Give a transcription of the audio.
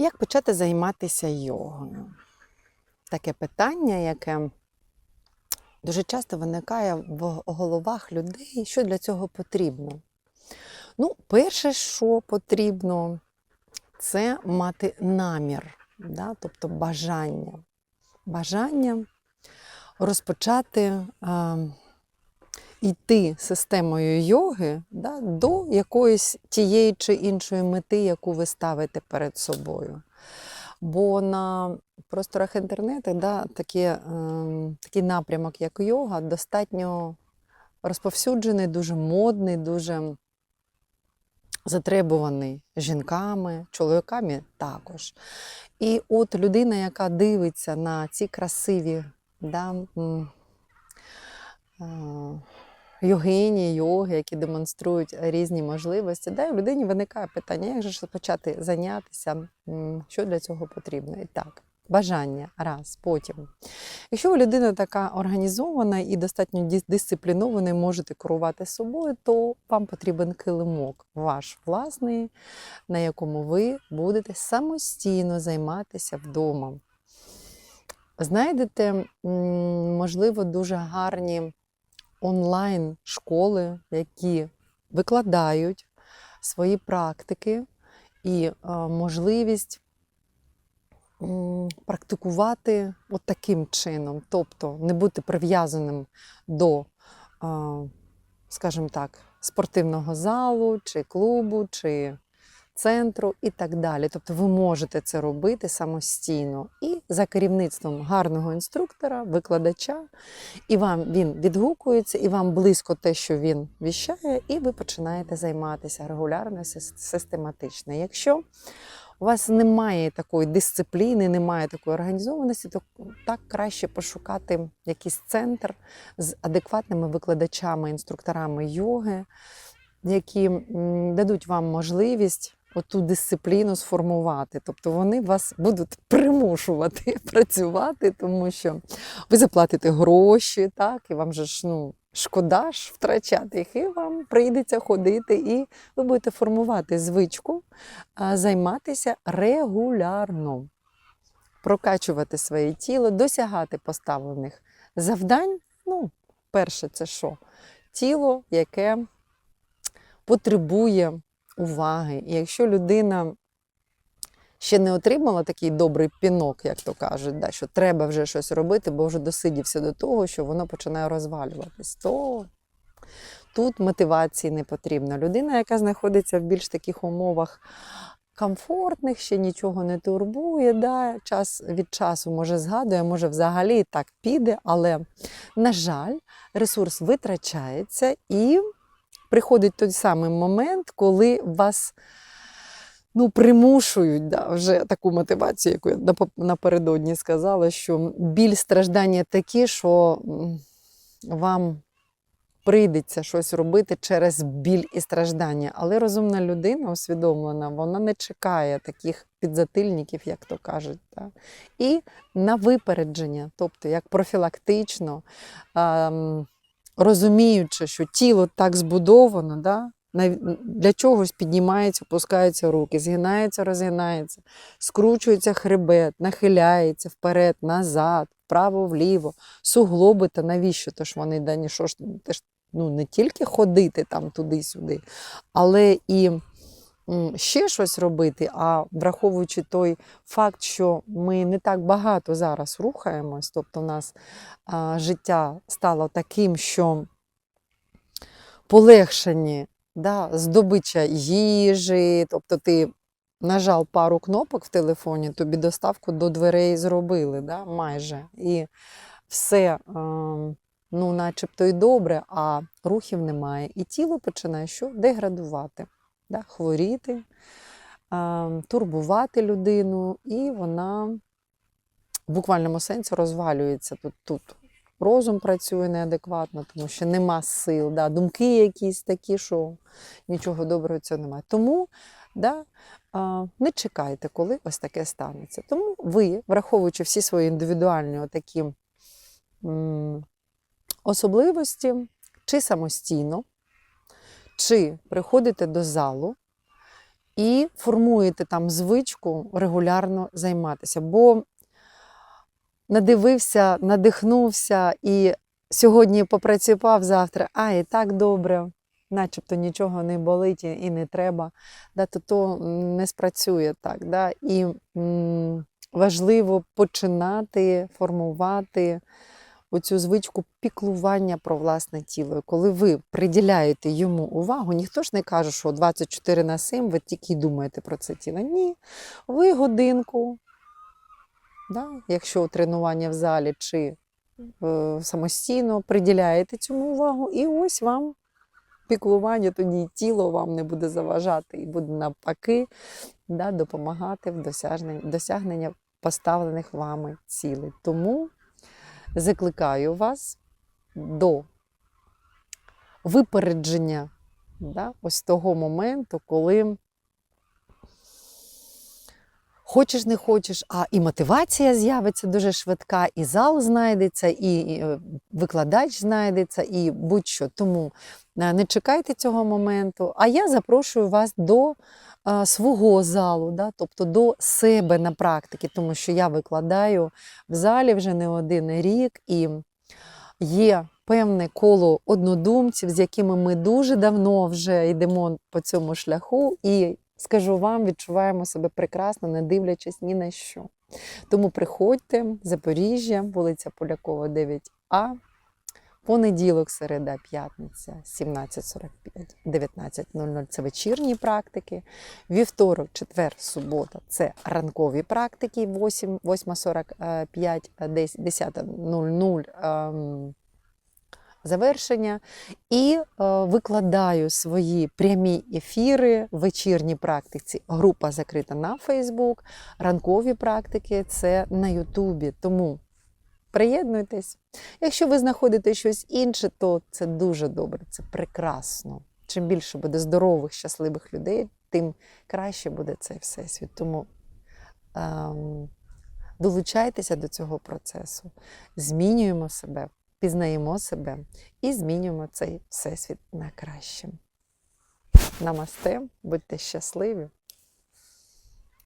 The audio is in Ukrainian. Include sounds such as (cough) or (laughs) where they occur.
Як почати займатися йогою? Таке питання, яке дуже часто виникає в головах людей, що для цього потрібно. Ну, перше, що потрібно, це мати намір, да? тобто бажання. Бажання розпочати а, йти системою йоги да, до якоїсь тієї чи іншої мети, яку ви ставите перед собою. Бо на просторах інтернету да, такі, е, такий напрямок, як йога, достатньо розповсюджений, дуже модний, дуже затребуваний жінками, чоловіками також. І от людина, яка дивиться на ці красиві да, е, йогині, йоги, які демонструють різні можливості, да, і в людині виникає питання, як же почати зайнятися, що для цього потрібно. І так, бажання раз, потім. Якщо ви людина така організована і достатньо дисциплінована, і можете керувати собою, то вам потрібен килимок, ваш власний, на якому ви будете самостійно займатися вдома. Знайдете, можливо, дуже гарні онлайн-школи, які викладають свої практики і е, можливість практикувати от таким чином, тобто не бути прив'язаним до, е, скажімо так, спортивного залу, чи клубу, чи центру і так далі. Тобто ви можете це робити самостійно і за керівництвом гарного інструктора, викладача, і вам він відгукується, і вам близько те, що він віщає, і ви починаєте займатися регулярно, систематично. Якщо у вас немає такої дисципліни, немає такої організованості, то так краще пошукати якийсь центр з адекватними викладачами, інструкторами йоги, які дадуть вам можливість оту дисципліну сформувати. Тобто вони вас будуть примушувати (laughs) працювати, тому що ви заплатите гроші, так, і вам же ж ну, шкода ж втрачати їх, і вам прийдеться ходити, і ви будете формувати звичку, займатися регулярно, прокачувати своє тіло, досягати поставлених завдань. Ну, перше, це що? Тіло, яке потребує уваги. І якщо людина ще не отримала такий добрий пінок, як то кажуть, да, що треба вже щось робити, бо вже досидівся до того, що воно починає розвалюватись, то тут мотивації не потрібно. Людина, яка знаходиться в більш таких умовах комфортних, ще нічого не турбує, да, час від часу може згадує, може взагалі так піде, але, на жаль, ресурс витрачається і приходить той самий момент, коли вас ну, примушують да, вже таку мотивацію, яку я напередодні сказала, що біль страждання такі, що вам прийдеться щось робити через біль і страждання. Але розумна людина, усвідомлена, вона не чекає таких підзатильників, як то кажуть. Да? І на випередження, тобто як профілактично. ем, розуміючи, що тіло так збудовано, да? для чогось піднімається, опускаються руки, згинається, розгинається, скручується хребет, нахиляється вперед, назад, вправо, вліво, суглоби, та навіщо? то ж вони дані, що ж ну, не тільки ходити там туди-сюди, але і ще щось робити, а враховуючи той факт, що ми не так багато зараз рухаємось, тобто у нас життя стало таким, що полегшені да, здобича їжі, тобто ти нажав пару кнопок в телефоні, тобі доставку до дверей зробили, да, майже. І все, ну, начебто і добре, а рухів немає. І тіло починає що? Деградувати, да, хворіти, турбувати людину, і вона в буквальному сенсі розвалюється тут. тут. Розум працює неадекватно, тому що нема сил, да, думки якісь такі, що нічого доброго цього немає. Тому да, не чекайте, коли ось таке станеться. Тому ви, враховуючи всі свої індивідуальні такі особливості, чи самостійно, чи приходите до залу і формуєте там звичку регулярно займатися. Бо надивився, надихнувся і сьогодні попрацював завтра, а і так добре, начебто нічого не болить і не треба, да, то то не спрацює так. Да? І м, важливо починати формувати оцю звичку піклування про власне тіло. Коли ви приділяєте йому увагу, ніхто ж не каже, що 24 на 7 ви тільки думаєте про це тіло. Ні, ви годинку, да, якщо тренування в залі чи е, самостійно приділяєте цьому увагу, і ось вам піклування, тоді тіло вам не буде заважати і буде навпаки да, допомагати в досягненні, досягнення поставлених вами цілей. Тому закликаю вас до випередження да, ось того моменту, коли хочеш, не хочеш, а і мотивація з'явиться дуже швидка, і зал знайдеться, і е, викладач знайдеться, і будь-що. Тому е, не чекайте цього моменту. А я запрошую вас до е, свого залу, да, тобто до себе на практики, тому що я викладаю в залі вже не один рік, і є певне коло однодумців, з якими ми дуже давно вже йдемо по цьому шляху, і скажу вам, відчуваємо себе прекрасно, не дивлячись ні на що. Тому приходьте, Запоріжжя, вулиця Полякова, 9А. Понеділок, середа, п'ятниця, 17.45, 19.00 це вечірні практики. Вівторок, четвер, субота це ранкові практики, 8, 8.45, 10.00 ем, завершення. І е, викладаю свої прямі ефіри, вечірні практиці. Група закрита на Фейсбук, ранкові практики це на Ютубі. Тому приєднуйтесь. Якщо ви знаходите щось інше, то це дуже добре, це прекрасно. Чим більше буде здорових, щасливих людей, тим краще буде цей всесвіт. Тому ем, долучайтеся до цього процесу, змінюємо себе, пізнаємо себе і змінюємо цей всесвіт на краще. Намасте, будьте щасливі!